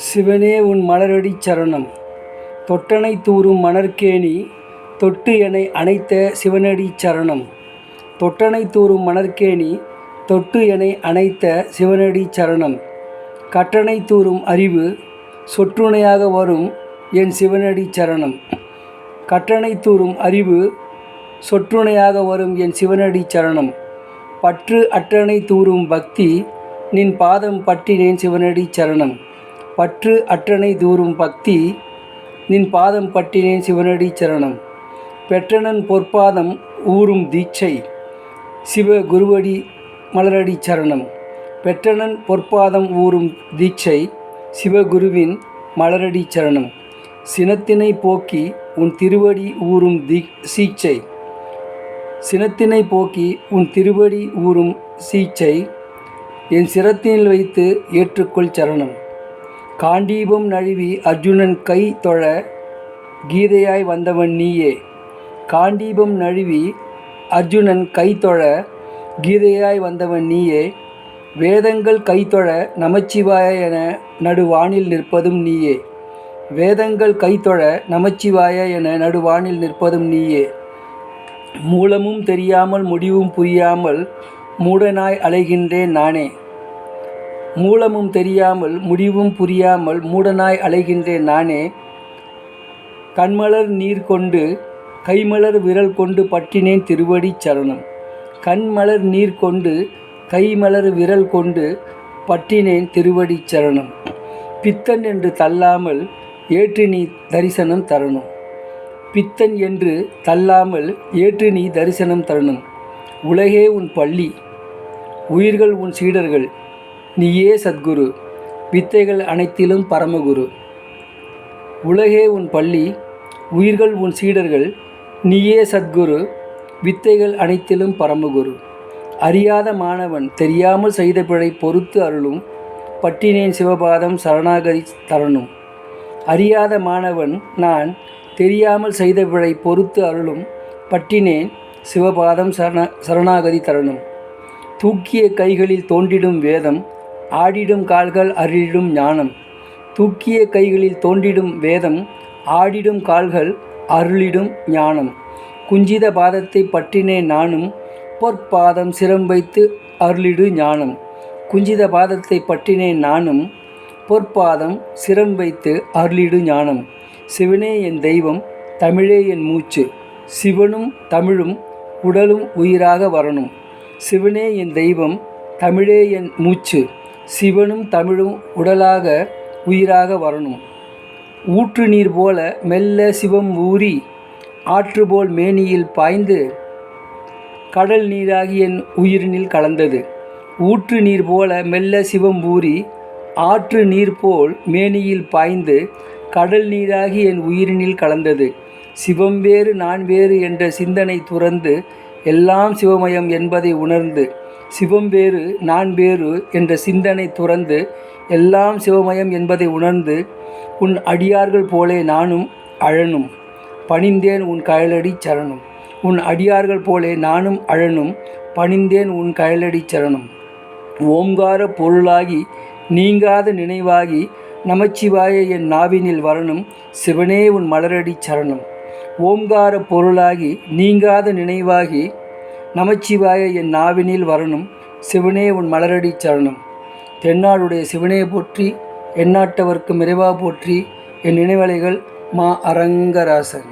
சிவனே உன் மலரடி சரணம். தொட்டனை தூறும் மணற்கேணி தொட்டு எனை அணைத்த சிவனடி சரணம். தொட்டனை தூறும் மணற்கேணி தொட்டு எனை அணைத்த சிவனடி சரணம். கட்டணை தூறும் அறிவு சொற்றுணையாக வரும் என் சிவனடி சரணம். கட்டணை தூறும் அறிவு சொற்றுணையாக வரும் என் சிவனடி சரணம். பற்று அற்றனை தூறும் பக்தி நின் பாதம் பற்றினேன் சிவனடி சரணம். பற்று அற்றனை தூறும் பக்தி நின் பாதம் பட்டினேன் சிவனடி சரணம். பெற்றனன் பொற்பாதம் ஊறும் தீட்சை சிவ குருவடி மலரடி சரணம். பெற்றனன் பொற்பாதம் ஊறும் தீட்சை சிவகுருவின் மலரடி சரணம். சினத்தினை போக்கி உன் திருவடி ஊறும் தீ சீச்சை சினத்தினை போக்கி உன் திருவடி ஊறும் சீச்சை என் சிரத்தினில் வைத்து ஏற்றுக்கொள் சரணம். காண்டீபம் நழுவி அர்ஜுனன் கை தொழ கீதையாய் வந்தவன் நீயே. காண்டீபம் நழுவி அர்ஜுனன் கை தொழ கீதையாய் வந்தவன் நீயே. வேதங்கள் கைத்தொழ நமச்சிவாய என நடுவானில் நிற்பதும் நீயே. வேதங்கள் கைத்தொழ நமச்சிவாய என நடுவானில் நிற்பதும் நீயே. மூலமும் தெரியாமல் முடிவும் புரியாமல் மூடனாய் அலைகின்றேன் நானே. மூலமும் தெரியாமல் முடிவும் புரியாமல் மூடனாய் அலைகின்றேன் நானே. கண்மலர் நீர் கொண்டு கைமலர் விரல் கொண்டு பற்றினேன் திருவடி சரணம். கண்மலர் நீர் கொண்டு கைமலர் விரல் கொண்டு பற்றினேன் திருவடி சரணம். பித்தன் என்று தள்ளாமல் ஏற்று நீ தரிசனம் தரணும். பித்தன் என்று தள்ளாமல் ஏற்று நீ தரிசனம் தரணும். உலகே உன் பள்ளி உயிர்கள் உன் சீடர்கள் நீயே சத்குரு வித்தைகள் அனைத்திலும் பரமகுரு. உலகே உன் பள்ளி உயிர்கள் உன் சீடர்கள் நீயே சத்குரு வித்தைகள் அனைத்திலும் பரமகுரு. அறியாத மாணவன் தெரியாமல் செய்த பிழை பொறுத்து அருளும் பட்டினேன் சிவபாதம் சரணாகதி தரணும். அறியாத மாணவன் நான் தெரியாமல் செய்த பிழை பொறுத்து அருளும் பட்டினேன் சிவபாதம் சரண சரணாகதி தரணும். தூக்கிய கைகளில் தோன்றிடும் வேதம் ஆடிடும் கால்கள் அருளிடும் ஞானம். தூக்கிய கைகளில் தோன்றிடும் வேதம் ஆடிடும் கால்கள் அருளிடும் ஞானம். குஞ்சித பாதத்தை பற்றினே நானும் பொற்பாதம் சிரம் வைத்து அருளிடு ஞானம். குஞ்சித பாதத்தை பற்றினே நானும் பொற்பாதம் சிரம் வைத்து அருளிடு ஞானம். சிவனே என் தெய்வம் தமிழே என் மூச்சு. சிவனும் தமிழும் உடலும் உயிராக வரணும். சிவனே என் தெய்வம் தமிழே என் மூச்சு. சிவனும் தமிழும் உடலாக உயிராக வரணும். ஊற்று நீர் போல மெல்ல சிவம் ஊறி ஆற்று போல் மேனியில் பாய்ந்து கடல் நீராகி என் உயிரினில் கலந்தது. ஊற்று நீர் போல மெல்ல சிவம் ஊறி ஆற்று நீர் போல் மேனியில் பாய்ந்து கடல் நீராகி என் உயிரினில் கலந்தது. சிவம் வேறு நான் வேறு என்ற சிந்தனை துறந்து எல்லாம் சிவமயம் என்பதை உணர்ந்து சிவம் வேறு நான் வேறு என்ற சிந்தனை துறந்து எல்லாம் சிவமயம் என்பதை உணர்ந்து உன் அடியார்கள் போலே நானும் அழனும். பணிந்தேன் உன் கயலடி சரணம். உன் அடியார்கள் போலே நானும் அழனும் பணிந்தேன் உன் கயலடி சரணம். ஓம்கார பொருளாகி நீங்காத நினைவாகி நமச்சிவாய என் நாவினில் வரணும் சிவனே உன் மலரடி சரணம். ஓம்கார பொருளாகி நீங்காத நினைவாகி நமச்சிவாய என் நாவினில் வரணும் சிவனே உன் மலரடி சரணம். தென்னாடுடைய சிவனே போற்றி எந்நாட்டவர்க்கு மிறைவா போற்றி என் நினைவலைகள் மா அரங்கராசன்.